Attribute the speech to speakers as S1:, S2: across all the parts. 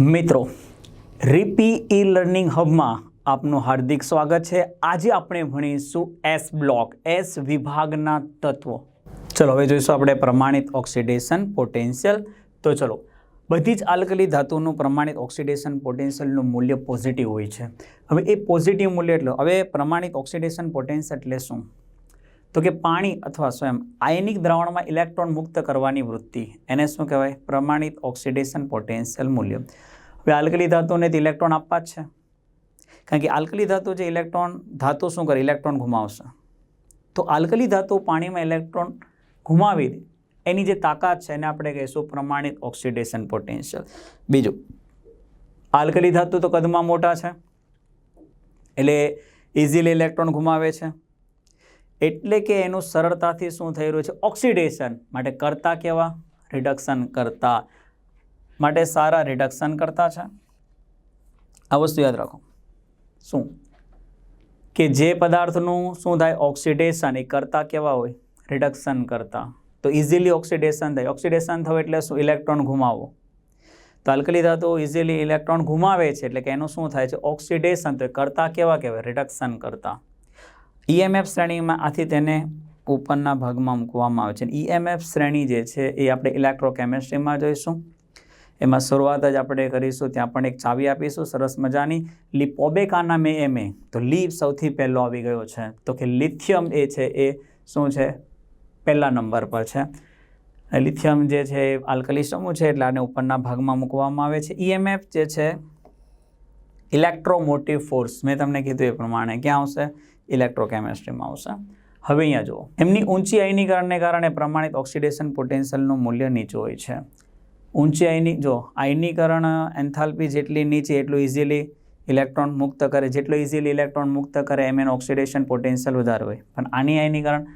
S1: મિત્રો, રીપી e learning હબમાં આપનું હાર્દિક સ્વાગત છે. આજે આપણે ભણીશું એસ બ્લોક એસ વિભાગના તત્વો. ચલો, હવે જોઈશું આપણે પ્રમાણિત ઓક્સિડેશન પોટેન્શિયલ. તો ચલો, બધી જ આલ્કલી ધાતુનું પ્રમાણિત ઓક્સિડેશન પોટેન્શિયલનું મૂલ્ય પોઝિટિવ હોય છે. હવે એ પોઝિટિવ મૂલ્ય એટલે, હવે પ્રમાણિત ઓક્સિડેશન પોટેન્શિયલ એટલે શું? તો કે પાણી અથવા સ્વયં આયનિક દ્રાવણમાં ઇલેક્ટ્રોન મુક્ત કરવાની વૃત્તિ. એને શું કહેવાય? પ્રમાણિત ઓક્સિડેશન પોટેન્શિયલ મૂલ્ય. હવે આલ્કલી ધાતુને તો ઇલેક્ટ્રોન આપવા જ છે. કારણ કે આલ્કલી ધાતુ જે ઇલેક્ટ્રોન, ધાતુ શું કરે? ઇલેક્ટ્રોન ગુમાવશે. તો આલ્કલી ધાતુ પાણીમાં ઇલેક્ટ્રોન ઘુમાવી દે. એની જે તાકાત છે, એને આપણે કહીશું પ્રમાણિત ઓક્સિડેશન પોટેન્શિયલ. બીજું, આલ્કલી ધાતુ તો કદમાં મોટા છે. એટલે ઇઝીલી ઇલેક્ટ્રોન ઘુમાવે છે. એટલે કે એનું સરળતાથી શું થઈ રહ્યું છે? ઓક્સિડેશન માટે કરતા કેવા? રિડક્શન કરતા માટે સારા રિડક્શન કરતા છે. આ વસ્તુ યાદ રાખો. શું? કે જે પદાર્થનું શું થાય? ઓક્સિડેશન એ કરતા કેવા હોય? રિડક્શન કરતા. તો ઇઝીલી ઓક્સિડેશન થાય. ઓક્સિડેશન થવું એટલે શું? ઇલેક્ટ્રોન ઘુમાવો તો આલ્કલી ઇઝીલી ઇલેક્ટ્રોન ઘુમાવે છે એટલે કે એનું શું થાય છે? ઓક્સિડેશન તો કરતા કેવા કહેવાય? રિડક્શન કરતા. ઈએમએફ શ્રેણીમાં આથી તેને ઉપરના ભાગમાં મૂકવામાં આવે છે. ઈએમએફ શ્રેણી જે છે એ આપણે ઇલેક્ટ્રોકેમિસ્ટ્રીમાં જોઈશું. એમાં શરૂઆત જ આપણે કરીશું. ત્યાં પણ એક ચાવી આપીશું. સરસ મજાની લિપોબેકા નામે એમે તો લીપ સૌથી પહેલો આવી ગયો છે. તો કે લિથિયમ એ છે એ શું છે? પહેલા નંબર પર છે. લિથિયમ જે છે એ આલ્કલી સમૂહ છે એટલે આને ઉપરના ભાગમાં મૂકવામાં આવે છે. ઈએમએફ જે છે, ઇલેક્ટ્રોમોટિવ ફોર્સ. મેં તમને કીધું એ પ્રમાણે. ક્યાં આવશે? ઇલેક્ટ્રોકેમેસ્ટ્રીમાં આવશે. હવે અહીંયા જુઓ. એમની ઊંચી આયનીકરણને કારણે પ્રમાણિત ઓક્સિડેશન પોટેન્શિયલનું મૂલ્ય નીચું હોય છે. ઊંચી આયની જો આયનીકરણ એન્થાલ્પી જેટલી નીચે, એટલું ઇઝીલી ઇલેક્ટ્રોન મુક્ત કરે. જેટલું ઇઝીલી ઇલેક્ટ્રોન મુક્ત કરે, એમ એનું ઓક્સિડેશન પોટેન્શિયલ વધારે હોય. પણ આની આયનીકરણ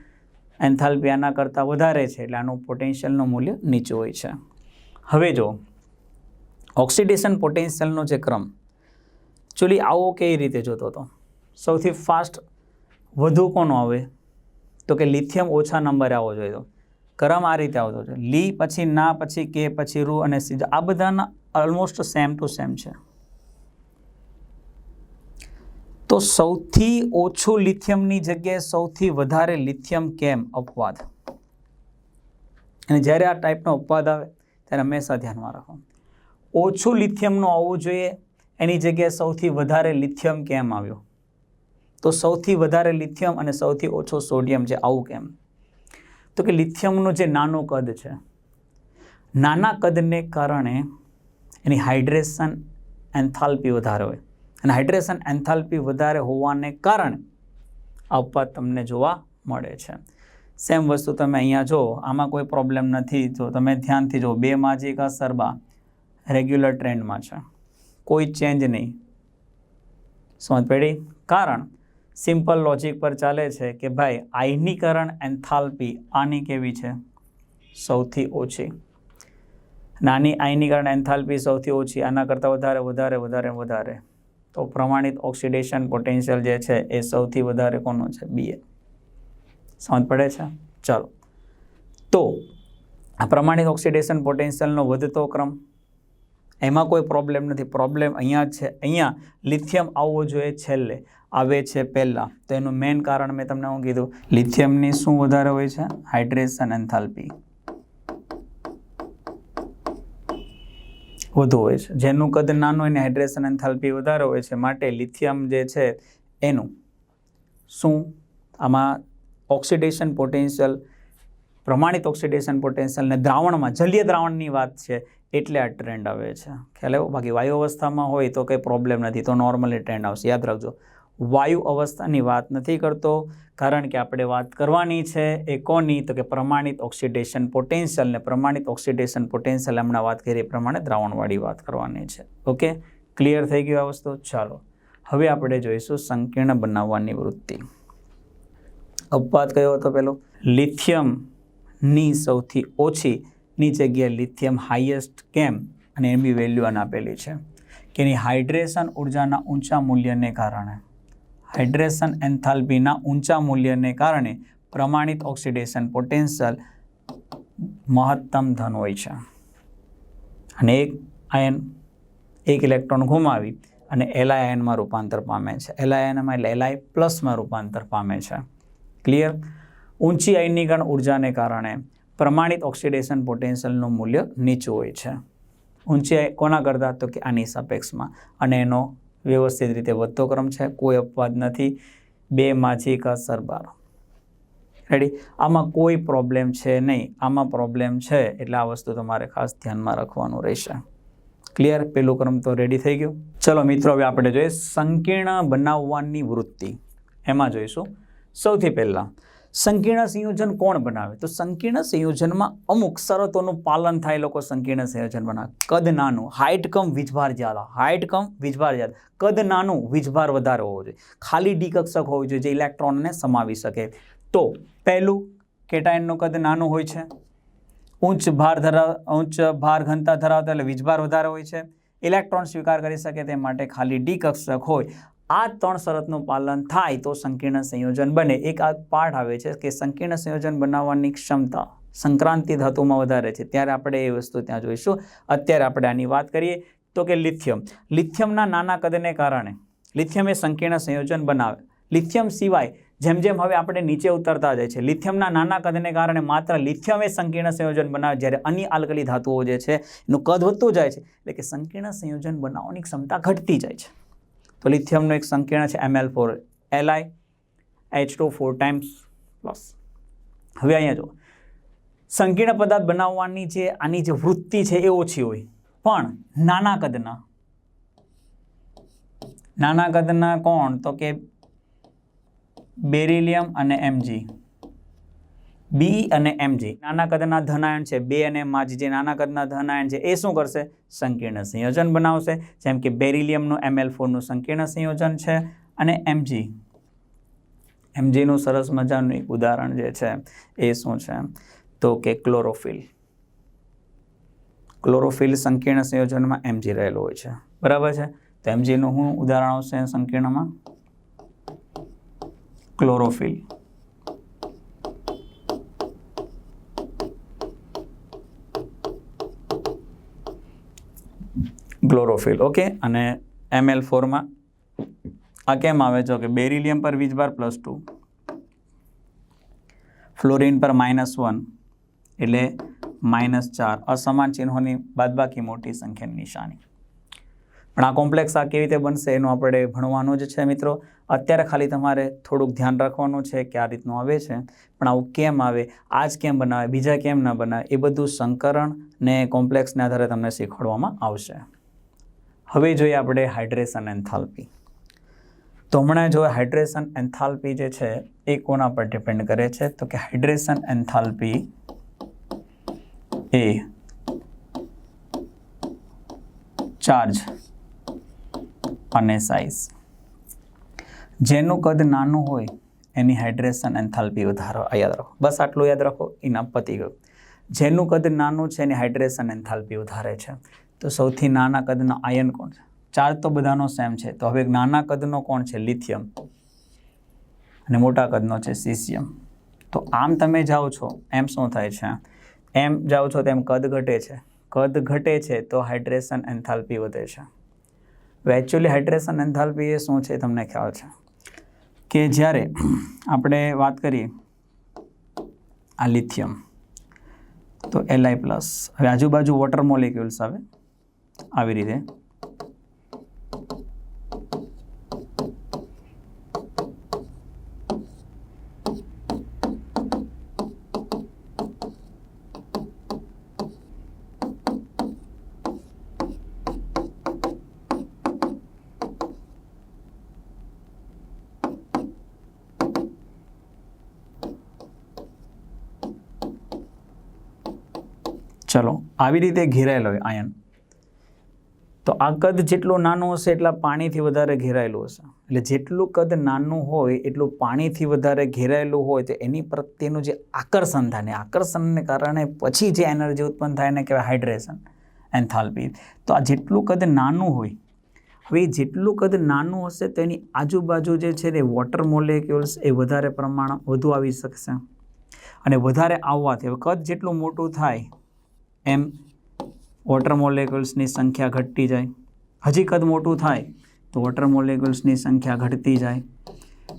S1: એન્થાલ્પી આના કરતાં વધારે છે, એટલે આનું પોટેન્શિયલનું મૂલ્ય નીચું હોય છે. હવે જો ઓક્સિડેશન પોટેન્શિયલનો જે ક્રમ, ચૂલી આવો કઈ રીતે જોતો હતો? સૌથી ફાસ્ટ વધુ કોનો આવે? તો કે લિથિયમ ઓછા નંબરે આવવો જોઈએ. ક્રમ આ રીતે આવતો છે. લી પછી ના પછી કે પછી રૂ અને સીધા. આ બધાના ઓલમોસ્ટ સેમ ટુ સેમ છે. તો સૌથી ઓછું લિથિયમની જગ્યાએ સૌથી વધારે લિથિયમ કેમ? અપવાદ. અને જ્યારે આ ટાઈપનો અપવાદ આવે, ત્યારે હંમેશા ધ્યાનમાં રાખો. ઓછું લિથિયમનું આવવું જોઈએ, એની જગ્યાએ સૌથી વધારે લિથિયમ કેમ આવ્યો? તો સૌથી વધારે લિથિયમ અને સૌથી ઓછો સોડિયમ છે, આવું કેમ? તો કે લિથિયમનું જે નાનું કદ છે, નાના કદને કારણે એની હાઇડ્રેશન એન્થાલ્પી વધારે હોય. અને હાઇડ્રેશન એન્થાલ્પી વધારે હોવાને કારણે આ તમને જોવા મળે છે. સેમ વસ્તુ તમે અહીંયા જો, આમાં કોઈ પ્રોબ્લેમ નથી. જો તમે ધ્યાનથી જો, બે માજી કા સરબા રેગ્યુલર ટ્રેન્ડમાં છે. કોઈ ચેન્જ નહીં. સમજ પડી? કારણ સિમ્પલ લોજિક પર ચાલે છે કે ભાઈ, આયનીકરણ એન્થાલ્પી આની કેવી છે? સૌથી ઓછી. નાની આયનીકરણ એન્થાલ્પી સૌથી ઓછી, આના કરતાં વધારે વધારે વધારે વધારે. તો પ્રમાણિત ઓક્સિડેશન પોટેન્શિયલ જે છે એ સૌથી વધારે કોનો છે? બીએ સમજ પડે છે? ચાલો. તો આ પ્રમાણિત ઓક્સિડેશન પોટેન્શિયલનો વધતો ક્રમ એમાં કોઈ પ્રોબ્લેમ નથી. પ્રોબ્લેમ અહીંયા છે. અહીંયા લિથિયમ આવવો જોઈએ છેલ્લે. આવે છે પહેલાં. તો એનું મેઇન કારણ મેં તમને હું કીધું. લિથિયમની શું વધારે હોય છે? હાઇડ્રેશન એન્થાલ્પી વધુ હોય છે. જેનું કદ નાનું એને હાઇડ્રેશન એન્થાલ્પી વધારે હોય છે માટે લિથિયમ જે છે એનું શું? આમાં ઓક્સિડેશન પોટેન્શિયલ પ્રમાણિત ઓક્સિડેશન પોટેન્શિયલ ને દ્રાવણમાં, જલીય દ્રાવણની વાત છે, એટલે આ ટ્રેન્ડ આવે છે. ખ્યાલ આવ્યો? બાકી વાયુ અવસ્થામાં હોય તો કંઈ પ્રોબ્લેમ નથી, તો નોર્મલી ટ્રેન્ડ આવશે. યાદ રાખજો, વાયુ અવસ્થાની વાત નથી કરતો, કારણ કે આપણે વાત કરવાની છે એ કોની? તો કે પ્રમાણિત ઓક્સિડેશન પોટેન્શિયલ ને પ્રમાણિત ઓક્સિડેશન પોટેન્શિયલ હમણાં વાત કરી પ્રમાણે દ્રાવણવાળી વાત કરવાની છે. ઓકે? ક્લિયર થઈ ગયું આ વસ્તુ? ચાલો. હવે આપણે જોઈશું સંકીર્ણ બનાવવાની વૃત્તિ. અપવાદ કયો હતો પેલો? લિથિયમની સૌથી ઓછી ની જગ્યાએ લિથિયમ હાઈએસ્ટ કેમ અને એમની વેલ્યુ આને આપેલી છે? કે એની હાઇડ્રેશન ઉર્જાના ઊંચા મૂલ્યને કારણે. હાઇડ્રેશન એન્થાલ્પીના ઊંચા મૂલ્યને કારણે પ્રમાણિત ઓક્સિડેશન પોટેન્શિયલ મહત્તમ ધન હોય છે. અને એક આયન, એક ઇલેક્ટ્રોન ગુમાવી અને એલઆઈ આયનમાં રૂપાંતર પામે છે. એલઆઈ આયનમાં એટલે એલઆઈ પ્લસમાં રૂપાંતર પામે છે. ક્લિયર? ઊંચી આયનીકરણ ઉર્જાને કારણે પ્રમાણિત ઓક્સિડેશન પોટેન્શિયલનું મૂલ્ય નીચું હોય છે. ઊંચી કોના કરતાં? તો કે આની સાપેક્ષમાં. અને એનો વ્યવસ્થિત રીતે વધતો ક્રમ છે. કોઈ અપવાદ નથી. બે માછી કા સરબાર. રેડી આમાં કોઈ પ્રોબ્લેમ છે નહીં. આમાં પ્રોબ્લેમ છે એટલે આ વસ્તુ તમારે ખાસ ધ્યાનમાં રાખવાનું રહેશે. ક્લિયર પેલું ક્રમ તો રેડી થઈ ગયું. ચલો મિત્રો, હવે આપણે જોઈએ સંકીર્ણ બનાવવાની વૃત્તિ. એમાં જોઈશું. સૌથી પહેલાં સંકીર્ણ સંયોજન કોણ બનાવે? તો સંકીર્ણ સંયોજનમાં અમુક શરતોનું પાલન થાય લોકો સંકીર્ણ સંયોજન બનાવે. કદ નાનું હાઇટ કમ, વીજભાર જ્યાદા. હાઇટ કમ, વીજભાર જ્યાદા. કદ નાનું, વીજભાર વધારે હોવો જોઈએ. ખાલી ડી હોવું જોઈએ જે ઇલેક્ટ્રોનને સમાવી શકે. તો પહેલું, કેટાયનનું કદ નાનું હોય છે. ઉચ્ચ ભાર ધરાવ ઊંચ ભાર ઘનતા ધરાવતા એટલે વીજભાર વધારે હોય છે. ઇલેક્ટ્રોન સ્વીકાર કરી શકે તે માટે ખાલી ડી કક્ષક હોય. આ ત્રણ શરતનું પાલન થાય તો સંકીર્ણ સંયોજન બને. એક આ પાઠ આવે છે કે સંકીર્ણ સંયોજન બનાવવાની ક્ષમતા સંક્રાંતિ ધાતુમાં વધારે છે. ત્યારે આપણે એ વસ્તુ ત્યાં જોઈશું. અત્યારે આપણે આની વાત કરીએ તો કે લિથિયમ. લિથિયમના નાના કદને કારણે લિથિયમ એ સંકીર્ણ સંયોજન બનાવે. લિથિયમ સિવાય જેમ જેમ હવે આપણે નીચે ઉતરતા જાય છે, લિથિયમના નાના કદને કારણે માત્ર લિથિયમ એ સંકીર્ણ સંયોજન બનાવે જ્યારે અન્ય આલ્કલી ધાતુઓ જે છે એનું કદ વધતું જાય છે. એટલે કે સંકીર્ણ સંયોજન બનાવવાની ક્ષમતા ઘટતી જાય છે. તો લિથિયમનો એક સંકીર્ણ છે ML four LI H two four times plus હવે અહીંયા જો સંકીર્ણ પદાર્થ બનાવવાની જે આની જે વૃત્તિ છે એ ઓછી હોય. પણ નાના કદના. નાના કદના કોણ? તો કે બેરિલિયમ અને એમજી બી અને એમજી નાના કદના ધનાયન છે, બે અને એમાં જે નાના કદના ધનાયન છે, એ શું કરશે? સંકીર્ણ સંયોજન બનાવશે. જેમ કે બેરિલિયમનું એમએલ ફોરનું સંકીર્ણ સંયોજન છે અને એમજી એમજીનું સરસ મજાનું એક ઉદાહરણ જે છે, એ શું છે? તો કે ક્લોરોફિલ. ક્લોરોફિલ સંકીર્ણ સંયોજનમાં એમજી રહેલું હોય છે. બરાબર છે? તો એમજીનું શું ઉદાહરણ આવશે સંકીર્ણમાં? ક્લોરોફિલ. ક્લોરોફિલ ઓકે અને એમએલ ફોરમાં આ કેમ આવે છે? કે બેરિલિયમ પર વીજભાર પ્લસ ટુ ફ્લોરિન પર માઇનસ વન એટલે માઇનસ ચાર, અસમાન ચિહ્નોની બાદબાકી મોટી સંખ્યાની નિશાની. પણ આ કોમ્પ્લેક્સ આ કેવી રીતે બનશે એનું આપણે ભણવાનું જ છે મિત્રો. અત્યારે ખાલી તમારે થોડુંક ધ્યાન રાખવાનું છે કે આ રીતનું આવે છે. પણ આવું કેમ આવે? આ જ કેમ બનાવે? બીજા કેમ ન બનાવે? એ બધું સંકરણ ને કોમ્પ્લેક્સને આધારે તમને શીખવાડવામાં આવશે. હવે જોઈએ આપણે હાઇડ્રેશન એન્થાલ્પી. તો હમણાં જો હાઇડ્રેશન એન્થાલ્પી જે છે, એ કોના પર ડિપેન્ડ કરે છે? તો કે હાઇડ્રેશન એન્થાલ્પી એ ચાર્જ અને સાઇઝ. જેનું કદ નાનું હોય, એની હાઇડ્રેશન એન્થાલ્પી વધારો. યાદ રાખો. બસ આટલું યાદ રાખો એના પતી ગયું. જેનું કદ નાનું છે, એની હાઇડ્રેશન એન્થાલ્પી વધારે છે. તો સૌથી નાના કદનો આયન કોણ છે? ચાર્જ તો બધાનો સેમ છે. તો હવે નાના કદનો કોણ છે? લિથિયમ અને મોટા કદનો છે? સીસિયમ તો આમ તમે જાઓ છો, એમ શું થાય છે? એમ જાઓ છો તેમ કદ ઘટે છે. કદ ઘટે છે તો હાઇડ્રેશન એન્થાલ્પી વધે છે. હવે હાઇડ્રેશન એન્થાલ્પી એ શું છે? તમને ખ્યાલ છે. કે જ્યારે આપણે વાત કરીએ આ લિથિયમ તો એલઆઈ પ્લસ હવે આજુબાજુ વોટર મોલિક્યુલ્સ આવે. આવી રીતે. ચલો આવી રીતે ઘેરાયેલો હોય આયન તો આ કદ જેટલું નાનું હશે એટલા પાણીથી વધારે ઘેરાયેલું હશે. એટલે જેટલું કદ નાનું હોય, એટલું પાણીથી વધારે ઘેરાયેલું હોય, તો એની પ્રત્યેનું જે આકર્ષણ થાય ને આકર્ષણને કારણે પછી જે એનર્જી ઉત્પન્ન થાય એને કહેવાય હાઇડ્રેશન, એન્થાલ્પી. તો આ જેટલું કદ નાનું હોય, હવે જેટલું કદ નાનું હશે તો એની આજુબાજુ જે છે તે વોટર મોલેક્યુલ્સ એ વધારે પ્રમાણ વધુ આવી શકશે. અને વધારે આવવાથી, હવે કદ જેટલું મોટું થાય, એમ વોટર મોલેક્યુલ્સની સંખ્યા ઘટતી જાય. હજી કદ મોટું થાય તો વોટર મોલેક્યુલ્સની સંખ્યા ઘટતી જાય.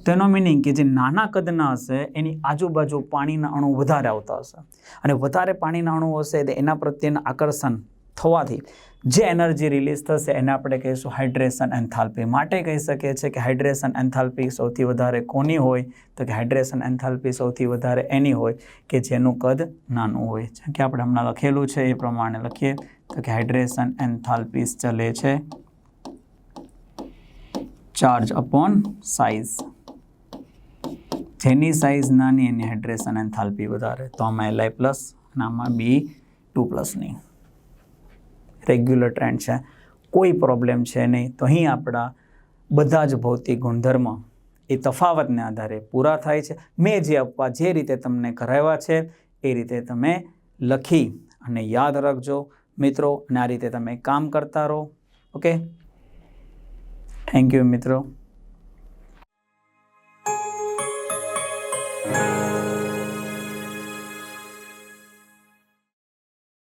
S1: તેનો મિનિંગ કે જે નાના કદના હશે, એની આજુબાજુ પાણીના અણુ વધારે આવતા હશે. અને વધારે પાણીના અણુ હશે તો એના પ્રત્યેના આકર્ષણ થવાથી જે એનર્જી રિલીઝ થશે એને આપણે કહીશું હાઇડ્રેશન એન્થાલ્પી માટે કહી શકીએ છીએ કે હાઇડ્રેશન એન્થાલ્પી સૌથી વધારે કોની હોય? તો કે હાઇડ્રેશન એન્થાલ્પી સૌથી વધારે એની હોય કે જેનું કદ નાનું હોય. જેમ કે આપણે હમણાં લખેલું છે, એ પ્રમાણે લખીએ. તો કે હાઇડ્રેશન એન્થાલ્પીસ ચલે છે. ચાર્જ અપોન સાઇઝ જેની સાઇઝ નાની એની હાઇડ્રેશન એન્થાલ્પી વધારે. તો આમાં એલ આઈ પ્લસ અને આમાં બી ટુ પ્લસની રેગ્યુલર ટ્રેન્ડ છે. કોઈ પ્રોબ્લેમ છે નહીં. તો અહીં આપણા બધા જ ભૌતિક ગુણધર્મ એ તફાવતને આધારે પૂરા થાય છે. મેં જે આપવા જે રીતે તમને કરાવ્યા છે, એ રીતે તમે લખી અને યાદ રાખજો. મિત્રો અને આ રીતે તમે કામ કરતા રહો. ઓકે થેન્ક યુ મિત્રો.